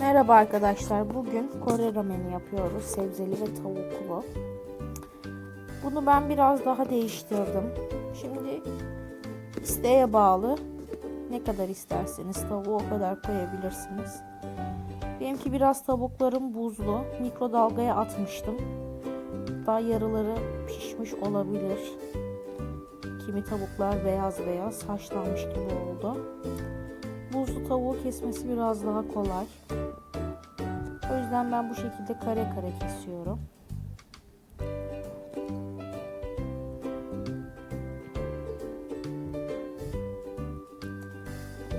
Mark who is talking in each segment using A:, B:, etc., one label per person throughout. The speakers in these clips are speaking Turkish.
A: Merhaba arkadaşlar. Bugün Kore rameni yapıyoruz. Sebzeli ve tavuklu. Bunu ben biraz daha değiştirdim. Şimdi isteğe bağlı. Ne kadar isterseniz tavuğu o kadar koyabilirsiniz. Benimki biraz tavuklarım buzlu. Mikrodalgaya atmıştım. Daha yarıları pişmiş olabilir. Kimi tavuklar beyaz beyaz haşlanmış gibi oldu. Buzlu tavuğu kesmesi biraz daha kolay. O yüzden ben bu şekilde kare kare kesiyorum.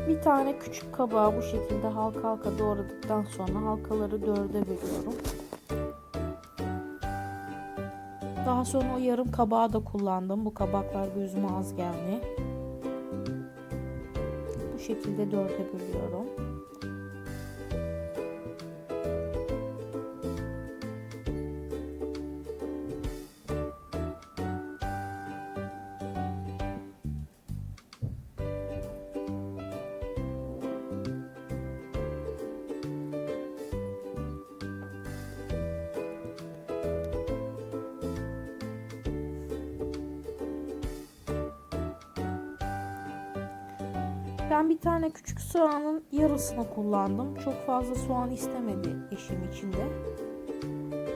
A: Bir tane küçük kabağı bu şekilde halka halka doğradıktan sonra halkaları dörde bölüyorum. Daha sonra o yarım kabağı da kullandım. Bu kabaklar gözüme az geldi. Şekilde dörde bölüyorum. Ben bir tane küçük soğanın yarısını kullandım. Çok fazla soğan istemedi eşim içinde.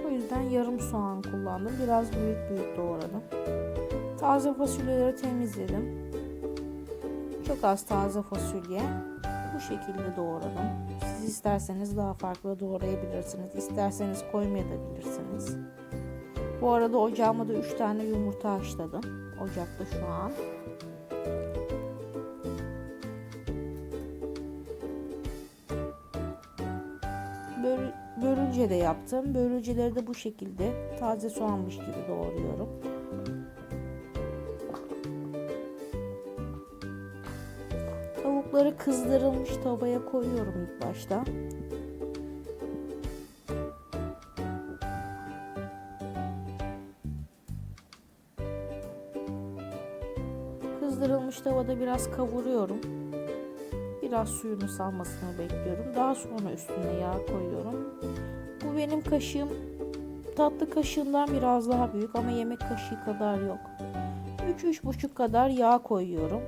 A: O yüzden yarım soğan kullandım. Biraz büyük büyük doğradım. Taze fasulyeleri temizledim. Çok az taze fasulye. Bu şekilde doğradım. Siz isterseniz daha farklı doğrayabilirsiniz. İsterseniz koymayabilirsiniz. Bu arada ocağıma da 3 tane yumurta haşladım. Ocakta şu an. Börülce de yaptım. Börülceleri de bu şekilde taze soğanmış gibi doğruyorum. Tavukları kızdırılmış tavaya koyuyorum ilk başta. Kızdırılmış tavada biraz kavuruyorum. Biraz suyunu salmasını bekliyorum. Daha sonra üstüne yağ koyuyorum. Bu benim kaşığım tatlı kaşığından biraz daha büyük ama yemek kaşığı kadar yok. 3-3,5 kadar yağ koyuyorum.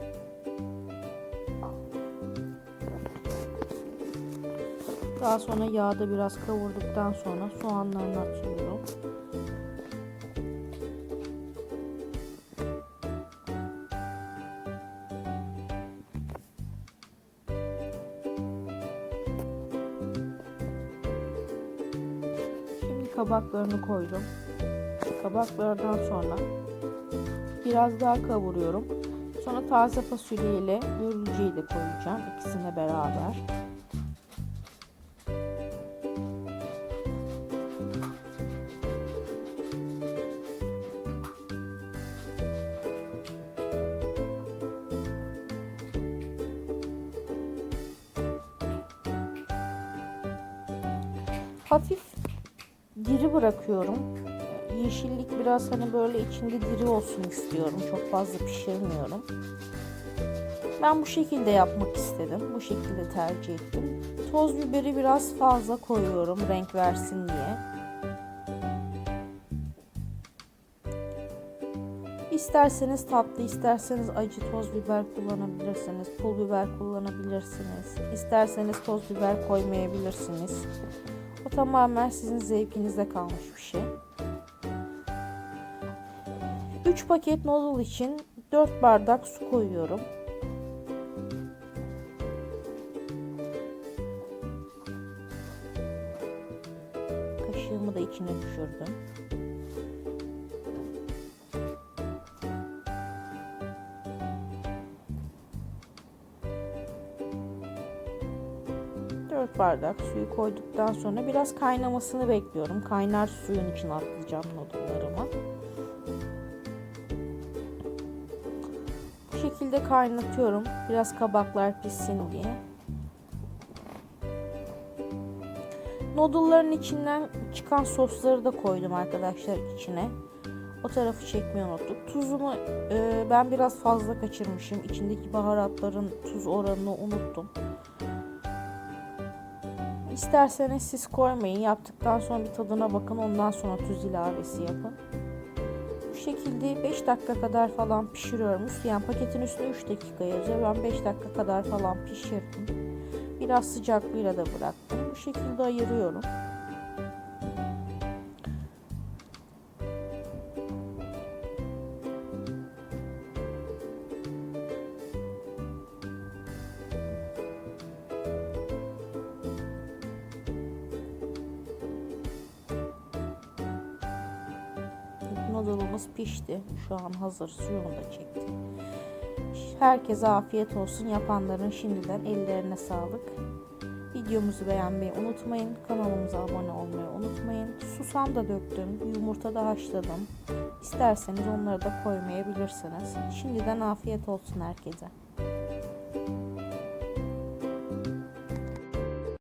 A: Daha sonra yağda biraz kavurduktan sonra soğanlarını atıyorum. Kabaklarını koydum. Kabaklardan sonra biraz daha kavuruyorum. Sonra taze fasulye ile börülceyi de koyacağım ikisine beraber. Hafif diri bırakıyorum. Yeşillik biraz hani böyle içinde diri olsun istiyorum. Çok fazla pişirmiyorum. Ben bu şekilde yapmak istedim. Bu şekilde tercih ettim. Toz biberi biraz fazla koyuyorum renk versin diye. İsterseniz tatlı, isterseniz acı toz biber kullanabilirsiniz. Pul biber kullanabilirsiniz. İsterseniz toz biber koymayabilirsiniz. O tamamen sizin zevkinize kalmış bir şey. 3 paket noodle için 4 bardak su koyuyorum. Kaşığımı da içine düşürdüm. Bardak suyu koyduktan sonra biraz kaynamasını bekliyorum. Kaynar suyun içine atlayacağım noodle'larımı. Bu şekilde kaynatıyorum. Biraz kabaklar pişsin diye. Noodle'ların içinden çıkan sosları da koydum arkadaşlar içine. O tarafı çekmeyi unuttuk. Tuzunu e, ben biraz fazla kaçırmışım. İçindeki baharatların tuz oranını unuttum. İsterseniz siz koymayın. Yaptıktan sonra bir tadına bakın. Ondan sonra tuz ilavesi yapın. Bu şekilde 5 dakika kadar falan pişiriyorum. Yani paketin üstüne 3 dakika yazıyor. Ben 5 dakika kadar falan pişirdim. Biraz sıcaklığıyla da bıraktım. Bu şekilde ayırıyorum. Noodle'ımız pişti. Şu an hazır. Suyunu da çekti. Herkese afiyet olsun. Yapanların şimdiden ellerine sağlık. Videomuzu beğenmeyi unutmayın. Kanalımıza abone olmayı unutmayın. Susam da döktüm. Yumurta da haşladım. İsterseniz onları da koymayabilirsiniz. Şimdiden afiyet olsun herkese.